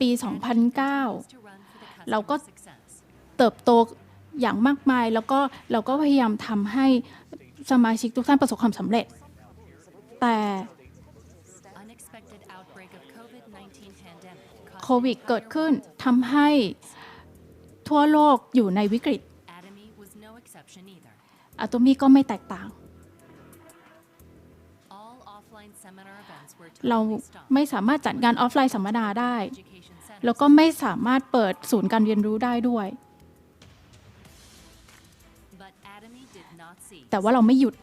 ปี 2009 เราก็เติบโตอย่างมากมาย แล้วก็เราก็พยายามทำให้สมาชิกทุกท่านประสบความสำเร็จ แต่โควิดเกิดขึ้นทำให้ทั่วโลกอยู่ในวิกฤตอะตมีก็ไม่แตกต่าง เราไม่สามารถจัดงานออฟไลน์สัมมนาได้ แล้วก็ไม่สามารถเปิดศูนย์การเรียนรู้ได้ด้วย แต่ว่าเราไม่หยุด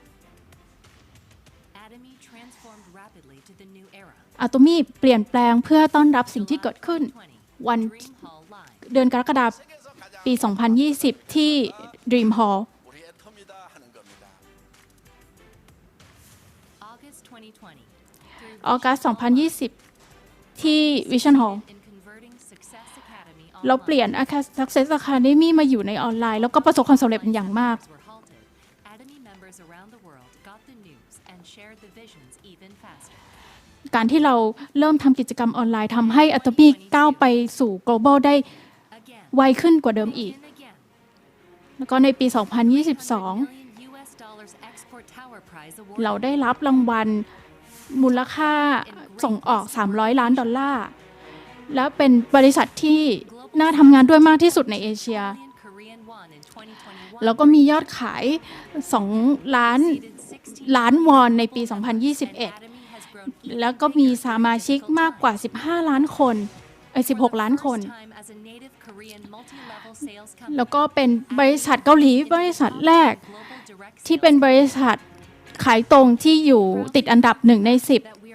อะตมีเปลี่ยนแปลงเพื่อต้อนรับสิ่งที่เกิดขึ้น วันเดือนกรกฎาคมปี 2020 ที่ Dream Hall ออกัส2020 ที่ Vision Hall เราเปลี่ยน Success Academy มาอยู่ในออนไลน์ แล้วก็ประสบความสำเร็จเป็นอย่างมาก การที่เราเริ่มทำกิจกรรมออนไลน์ทำให้ Atomy ก้าวไปสู่ global ได้ไวขึ้นกว่าเดิมอีก แล้วก็ในปี 2022 เราได้รับรางวัลมูลค่าส่งออก 300 ล้านดอลลาร์ และเป็นบริษัทที่ น่าทำงานด้วยมากที่สุดในเอเชีย แล้วก็มียอดขาย 2 ล้านล้านวอนในปี 2021 แล้วก็มีสมาชิกมากกว่า 15 ล้านคนเอ16 ล้านคน แล้วก็เป็นบริษัทเกาหลีบริษัทแรก ที่เป็นบริษัทขายตรงที่อยู่ติดอันดับหนึ่งใน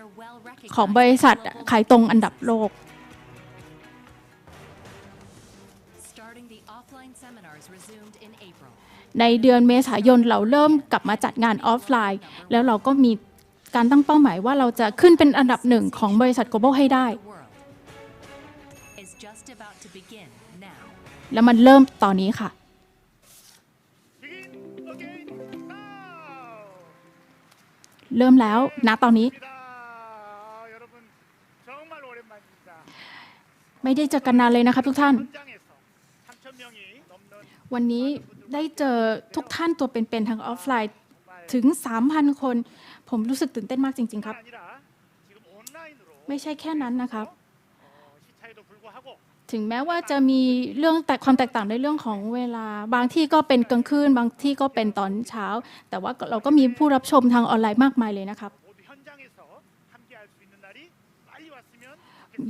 10 ของบริษัทขายตรงอันดับโลก ในเดือนเมษายนเราเริ่มกลับมาจัดงานออฟไลน์ แล้วเราก็มีการตั้งเป้าหมายว่าเราจะขึ้นเป็นอันดับหนึ่งของบริษัท global ให้ได้ แล้วมันเริ่มตอนนี้ค่ะเริ่มแล้วนะตอนนี้ ไม่ได้เจอกันนานเลยนะครับทุกท่าน วันนี้ได้เจอทุกท่านตัวเป็นๆทางออฟไลน์ถึง 3,000 คน ผมรู้สึกตื่นเต้นมากจริง ๆ ครับ ไม่ใช่แค่นั้นนะครับ ถึงแม้ว่าจะมีเรื่องแต่ความแตกต่างในเรื่องของเวลา บางที่ก็เป็นกลางคืน บางที่ก็เป็นตอนเช้า แต่ว่าเราก็มีผู้รับชมทางออนไลน์มากมายเลยนะครับ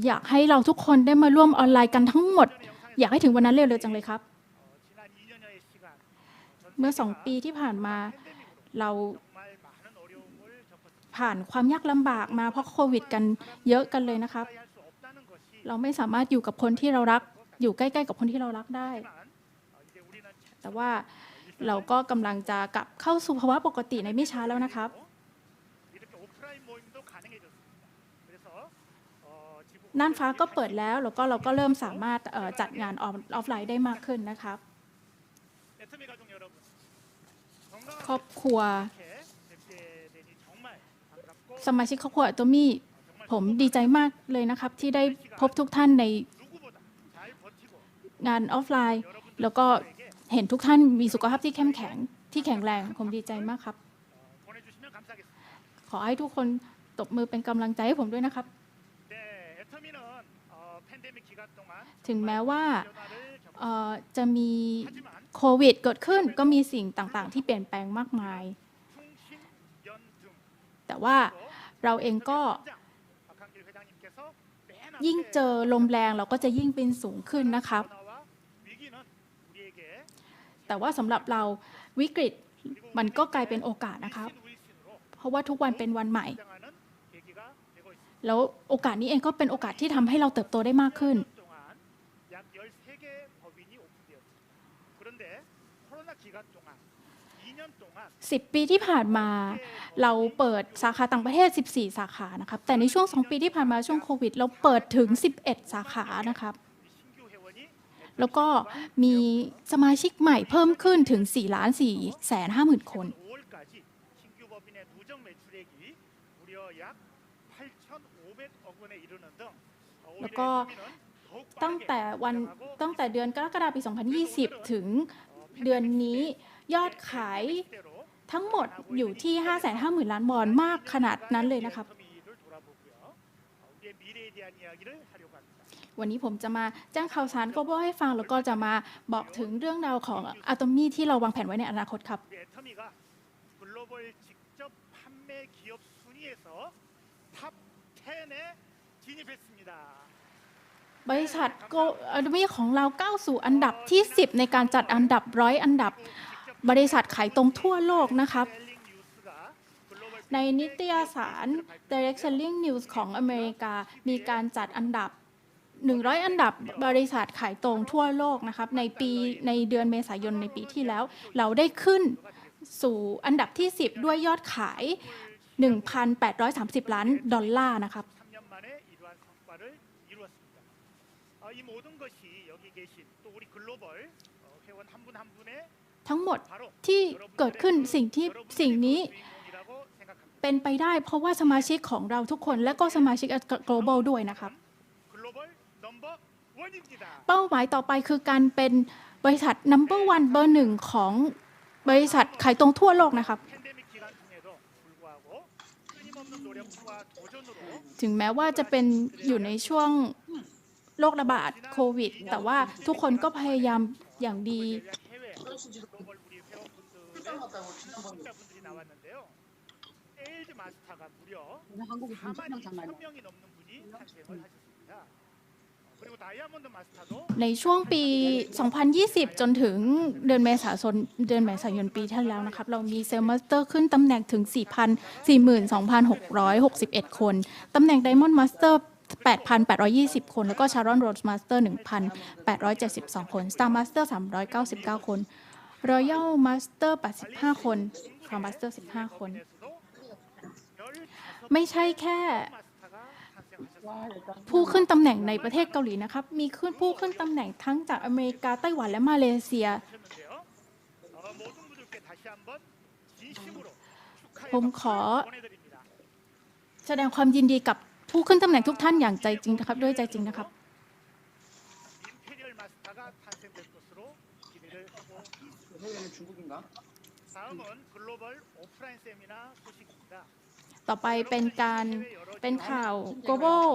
อยากให้เราทุกคนได้มาร่วมออนไลน์กันทั้งหมด อยากให้ถึงวันนั้นเร็วๆจังเลยครับ เมื่อสองปีที่ผ่านมาเราผ่านความยากลำบากมาเพราะโควิด กันเยอะกันเลยนะครับ เราไม่สามารถอยู่กับคนที่เรารัก อยู่ใกล้ ๆ กับคนที่เรารักได้ แต่ว่าเราก็กำลังจะกลับเข้าสู่ภาวะปกติในไม่ช้าแล้วนะครับ น่านฟ้าก็เปิดแล้วแล้วก็เราก็เริ่มสามารถจัดงานออฟไลน์ได้มากขึ้นนะคะครอบครัว สมาชิกครอบครัวตัวมี่ ผมดีใจมากเลยนะครับ ที่ได้พบทุกท่านในงานออฟไลน์ แล้วก็เห็นทุกท่านมีสุขภาพที่เข้มแข็งที่แข็งแรงผมดีใจมากครับ ขอให้ทุกคนตบมือเป็นกำลังใจให้ผมด้วยนะครับ ถึงแม้ว่าจะมีโควิดเกิดขึ้นก็มีสิ่งต่างๆ ที่เปลี่ยนแปลงมากมาย แต่ว่าเราเองก็ยิ่งเจอลมแรงเราก็จะยิ่งเป็นสูงขึ้นนะคะแต่ว่าสำหรับเราวิกฤตมันก็กลายเป็นโอกาสนะคะเพราะว่าทุกวันเป็นวันใหม่ แล้วโอกาสนี้เองก็เป็นโอกาสที่ทำให้เราเติบโตได้มากขึ้น 10 ปีที่ผ่านมาเราเปิดสาขาต่างประเทศ 14 สาขานะครับแต่ในช่วง 2 ปีที่ผ่านมาช่วงโควิด เราเปิดถึง 11 สาขานะครับแล้วก็มีสมาชิกใหม่เพิ่มขึ้นถึง4ล้าน4แสน50,000 คน แล้วก็ตั้งแต่วันตั้งแต่เดือนกรกฎาคมปี 2020 ถึงเดือนนี้ยอดขายทั้งหมดอยู่ที่ 550,000 ล้านบอนมากขนาดนั้นเลยนะครับ วันนี้ผมจะมาแจ้งข่าวสารโกลบอลให้ฟัง แล้วก็จะมาบอกถึงเรื่องราวของอะตอมี่ที่เราวางแผนไว้ในอนาคตครับท บริษัทโกอดมี่ของเราก้าวสู่อันดับที่ 10 ในการจัดอันดับร้อยอันดับ บริษัทขายตรงทั่วโลกนะครับ ในนิตยสาร Direct Selling News ของอเมริกามีการจัดอันดับ 100 อันดับบริษัทขายตรงทั่วโลกนะครับ ในปีในเดือนเมษายนในปีที่แล้ว เราได้ขึ้นสู่อันดับที่ 10 ด้วยยอดขาย 1,830 ล้านดอลลาร์นะครับ ทั้งหมดที่เกิดขึ้นสิ่งที่สิ่งนี้เป็นไปได้เพราะว่าสมาชิกของเราทุกคนและก็สมาชิก global ด้วยนะครับ เป้าหมายต่อไปคือการเป็นบริษัท number one เบอร์หนึ่งของบริษัทขายตรงทั่วโลกนะครับ ถึงแม้ว่าจะเป็นอยู่ในช่วงโรคระบาดโควิด แต่ว่าทุกคนก็พยายามอย่างดี 해외 글로벌 우리 회원분들의 숫자분들이 나왔는데요. 세일즈 마스터가 무려 오늘 한국에 4만 분석량 장난 2천 명이 넘는 분이 탄생을 하셨습니다. ในช่วงปี 2020 จนถึงเดือนเมษายนเดือนเมษายนปีที่แล้วนะครับ เรามีเซลมาสเตอร์ขึ้นตำแหน่งถึง4,000 42,661 คน ตำแหน่งไดมอนด์มาสเตอร์8,820 คน แล้วก็ชารอนโรสมาสเตอร์1,872 คนสตาร์มาสเตอร์399 คนรอยัลมาสเตอร์85 คนฟรอมาสเตอร์15 คน ไม่ใช่แค่ ผู้ขึ้นตำแหน่งในประเทศเกาหลีนะครับ มีขึ้นผู้ขึ้นตำแหน่งทั้งจากอเมริกา ไต้หวัน และมาเลเซีย 하셨는데요. 어, 모든 분들께 다시 한번 진심으로 축하의 봄 박수를 거. 보내드립니다. แสดงความยินดีกับผู้ขึ้นตำแหน่งทุกท่านอย่างใจจริงนะครับ ด้วยใจจริงนะครับ 임페리얼 마스터가 탄생될 것으로 기대를 하고 있습니다. 해외는 중국인가? 다음은 글로벌 오프라인 세미나 소식입니다. ต่อไปเป็นการเป็นข่าว global